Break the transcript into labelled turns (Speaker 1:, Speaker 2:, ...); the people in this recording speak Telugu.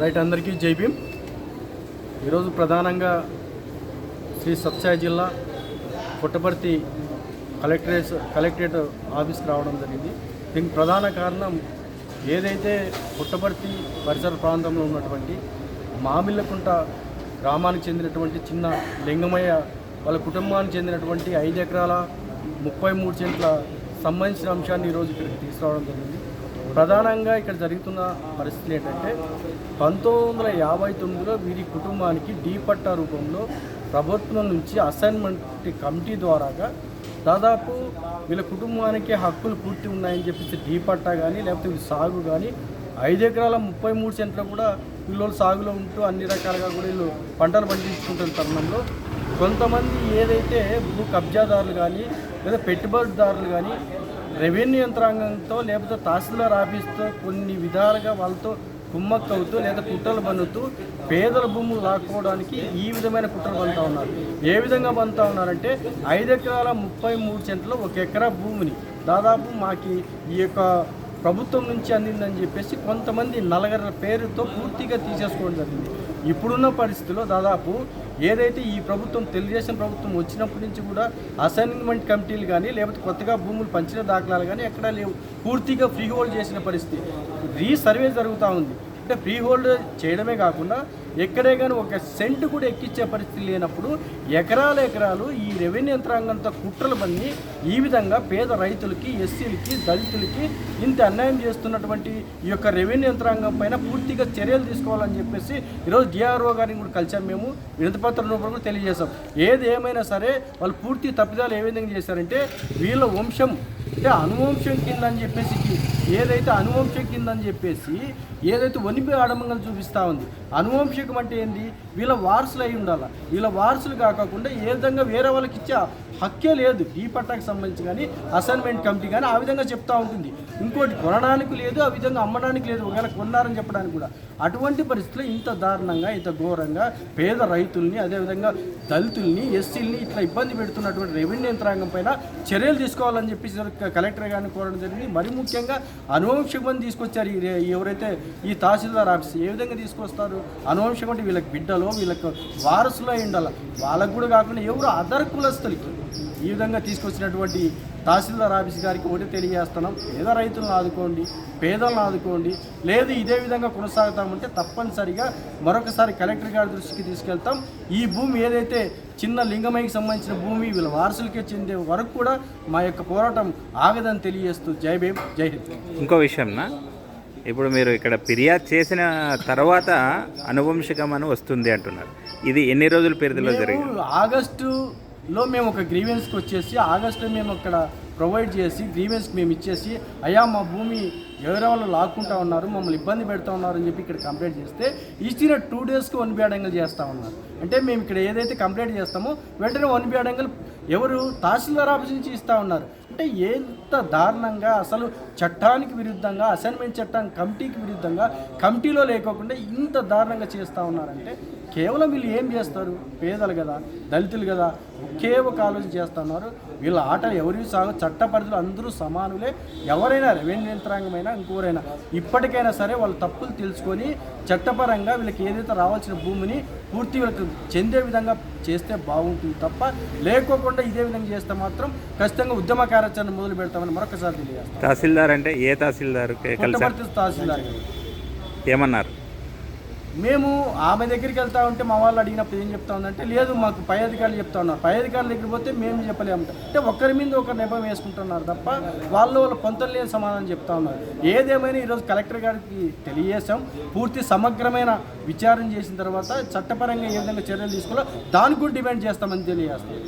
Speaker 1: రైట్ అందరికీ జై ఈరోజు ప్రధానంగా శ్రీ సత్సాయి జిల్లా పుట్టపర్తి కలెక్టరేట్ కలెక్టరేట్ ఆఫీస్కి రావడం జరిగింది. దీనికి ప్రధాన కారణం ఏదైతే పుట్టపర్తి పరిసర ప్రాంతంలో ఉన్నటువంటి మామిళ్ళకుంట గ్రామానికి చెందినటువంటి చిన్న లింగమయ్య వాళ్ళ కుటుంబానికి చెందినటువంటి ఐదు ఎకరాల ముప్పై మూడు సెంట్ల సంబంధించిన అంశాన్ని ఈరోజు ఇక్కడికి తీసుకురావడం జరిగింది. ప్రధానంగా ఇక్కడ జరుగుతున్న పరిస్థితి ఏంటంటే పంతొమ్మిది వందల యాభై తొమ్మిదిలో వీరి కుటుంబానికి డీ పట్టా రూపంలో ప్రభుత్వం నుంచి అసైన్మెంట్ కమిటీ ద్వారాగా దాదాపు వీళ్ళ కుటుంబానికి హక్కులు పూర్తి ఉన్నాయని చెప్పేసి డీపట్టా కానీ లేకపోతే వీళ్ళు సాగు కానీ ఐదు ఎకరాల ముప్పై మూడు సెంట్లు కూడా వీళ్ళు సాగులో ఉంటూ అన్ని రకాలుగా కూడా వీళ్ళు పంటలు పండించుకుంటున్న తరుణంలో కొంతమంది ఏదైతే భూ కబ్జాదారులు కానీ లేదా పెట్టుబడిదారులు కానీ రెవెన్యూ యంత్రాంగంతో లేకపోతే తహసీల్దార్ ఆఫీస్తో కొన్ని విధాలుగా వాళ్ళతో కుమ్మక్కవుతూ లేదా కుట్రలు బన్నుతూ పేదల భూములు లాక్కోవడానికి ఈ విధమైన కుట్రలు బంతా ఉన్నారు. ఏ విధంగా బంతా ఉన్నారంటే ఐదు ఎకరాల ముప్పై మూడు సెంట్లో ఒక ఎకరా భూమిని దాదాపు మాకి ఈ యొక్క ప్రభుత్వం నుంచి అందిందని చెప్పేసి కొంతమంది నలగర పేరుతో పూర్తిగా తీసేసుకోవడం జరిగింది. ఇప్పుడున్న పరిస్థితిలో దాదాపు ఏదైతే ఈ ప్రభుత్వం తెలుగుదేశం ప్రభుత్వం వచ్చినప్పటి నుంచి కూడా అసైన్మెంట్ కమిటీలు కానీ లేకపోతే కొత్తగా భూములు పంచిన దాఖలాలు కానీ ఎక్కడా లేవు. పూర్తిగా ఫ్రీ హోల్డ్ చేసిన పరిస్థితి. రీసర్వే జరుగుతూ ఉంది. అంటే ఫ్రీ హోల్డ్ చేయడమే కాకుండా ఎక్కడే కానీ ఒక సెంటు కూడా ఎక్కించే పరిస్థితి లేనప్పుడు ఎకరాల ఎకరాలు ఈ రెవెన్యూ యంత్రాంగంతో కుట్రలు పన్ని ఈ విధంగా పేద రైతులకి ఎస్సీలకి దళితులకి ఇంత అన్యాయం చేస్తున్నటువంటి ఈ యొక్క రెవెన్యూ యంత్రాంగం పైన పూర్తిగా చర్యలు తీసుకోవాలని చెప్పేసి ఈరోజు డిఆర్ఓ గారిని కూడా కలిసాం మేము. వినతిపత్రం రూపంలో తెలియజేశాం. ఏది ఏమైనా సరే వాళ్ళు పూర్తి తప్పిదాలు ఏ విధంగా చేశారంటే వీళ్ళ వంశం అంటే అనువంశం కింద అని చెప్పేసి ఏదైతే అనువంశం కింద అని చెప్పేసి ఏదైతే వనిపి ఆడంబంగా చూపిస్తూ ఉంది అనువంశం అనువంశికం అంటే ఏంది? వీళ్ళ వారసులు అయి ఉండాలి? వీళ్ళ వారసులు కాకుండా ఏ విధంగా వేరే వాళ్ళకి ఇచ్చే హక్కే లేదు. ఈ పట్టాకు సంబంధించి కానీ అసైన్మెంట్ కమిటీ కానీ ఆ విధంగా చెప్తా ఉంటుంది. ఇంకోటి కొనడానికి లేదు ఆ విధంగా అమ్మడానికి లేదు. ఒకవేళ కొన్నారని చెప్పడానికి కూడా. అటువంటి పరిస్థితుల్లో ఇంత దారుణంగా ఇంత ఘోరంగా పేద రైతుల్ని అదేవిధంగా దళితుల్ని ఎస్సీల్ని ఇట్లా ఇబ్బంది పెడుతున్నటువంటి రెవెన్యూ యంత్రాంగం పైన చర్యలు తీసుకోవాలని చెప్పేసి కలెక్టర్ గారిని కోరడం జరిగింది. మరి ముఖ్యంగా అనువంశకమని తీసుకొచ్చారు ఎవరైతే ఈ తహసీల్దార్ ఆఫీస్ ఏ విధంగా తీసుకొస్తారు? అనువంశకం అంటే వీళ్ళకి బిడ్డలో వీళ్ళకి వారసులో ఉండాలి. వాళ్ళకు కూడా కాకుండా ఎవరు అదర్ కులస్తులకి ఈ విధంగా తీసుకొచ్చినటువంటి తహసీల్దార్ ఆఫీస్ గారికి ఒకటి తెలియజేస్తున్నాం. పేద రైతులను ఆదుకోండి పేదలను ఆదుకోండి. లేదు ఇదే విధంగా కొనసాగుతామంటే తప్పనిసరిగా మరొకసారి కలెక్టర్ గారి దృష్టికి తీసుకెళ్తాం. ఈ భూమి ఏదైతే చిన్న లింగమైకి సంబంధించిన భూమి వీళ్ళ వారసులకే చెందే వరకు కూడా మా యొక్క పోరాటం ఆగదని తెలియజేస్తూ జై భీమ్ జై హింద్.
Speaker 2: ఇంకో విషయంనా? ఇప్పుడు మీరు ఇక్కడ ఫిర్యాదు చేసిన తర్వాత అనువంశకం అని వస్తుంది అంటున్నారు. ఇది ఎన్ని రోజుల పరిధిలో జరిగింది?
Speaker 1: మేము లో మేము ఒక గ్రీవెన్స్కి వచ్చేసి ఆగస్టులో మేము అక్కడ ప్రొవైడ్ చేసి గ్రీవెన్స్కి మేము ఇచ్చేసి అయ్యా మా భూమి ఎవరి వాళ్ళు లాక్కుంటా ఉన్నారు మమ్మల్ని ఇబ్బంది పెడతా ఉన్నారు అని చెప్పి ఇక్కడ కంప్లైంట్ చేస్తే ఇచ్చిన టూ డేస్కి వన్ బియాడంగల్ చేస్తూ ఉన్నారు. అంటే మేము ఇక్కడ ఏదైతే కంప్లైంట్ చేస్తామో వెంటనే వన్ బియాడంగల్ ఎవరు తహసీల్దార్ ఆఫీస్ నుంచి ఇస్తూ ఉన్నారు. అంటే ఎంత దారుణంగా అసలు చట్టానికి విరుద్ధంగా అసైన్మెంట్ చట్టం కమిటీకి విరుద్ధంగా కమిటీలో లేకోకుండా ఇంత దారుణంగా చేస్తూ ఉన్నారంటే కేవలం వీళ్ళు ఏం చేస్తారు? పేదలు కదా దళితులు కదా ఒకే ఒక ఆలోచన చేస్తున్నారు. వీళ్ళ ఆట ఎవరి సాగు? చట్ట పరిధిలో అందరూ సమానులే. ఎవరైనా రెవెన్యూ యంత్రాంగమైనా ఇంకోరైనా ఇప్పటికైనా సరే వాళ్ళ తప్పులు తెలుసుకొని చట్టపరంగా వీళ్ళకి ఏదైతే రావాల్సిన భూమిని పూర్తి వీళ్ళకి చెందే విధంగా చేస్తే బాగుంటుంది తప్ప లేకోకుండా ఇదే విధంగా చేస్తే మాత్రం ఖచ్చితంగా ఉద్యమ కార్యాచరణ మొదలు పెడతామని మరొకసారి తెలియజేస్తాం
Speaker 2: తహసీల్దార్ అంటే ఏ తహసీల్దార్
Speaker 1: తహసీల్దార్.
Speaker 2: ఏమన్నారు?
Speaker 1: మేము ఆమె దగ్గరికి వెళ్తా ఉంటే మా వాళ్ళు అడిగినప్పుడు ఏం చెప్తా ఉందంటే లేదు మాకు పై అధికారులు చెప్తా ఉన్నారు. పై అధికారుల దగ్గరికి పోతే మేము చెప్పలేము అంటే. ఒకరి మీద ఒకరు నెపం వేసుకుంటున్నారు తప్ప వాళ్ళు వాళ్ళ పొంతలు లేని సమాధానం చెప్తా ఉన్నారు. ఏదేమైనా ఈరోజు కలెక్టర్ గారికి తెలియజేశాం. పూర్తి సమగ్రమైన విచారణ చేసిన తర్వాత చట్టపరంగా ఏ విధంగా చర్యలు తీసుకోవాలో దానికి కూడా డిమాండ్ చేస్తామని తెలియజేస్తాం.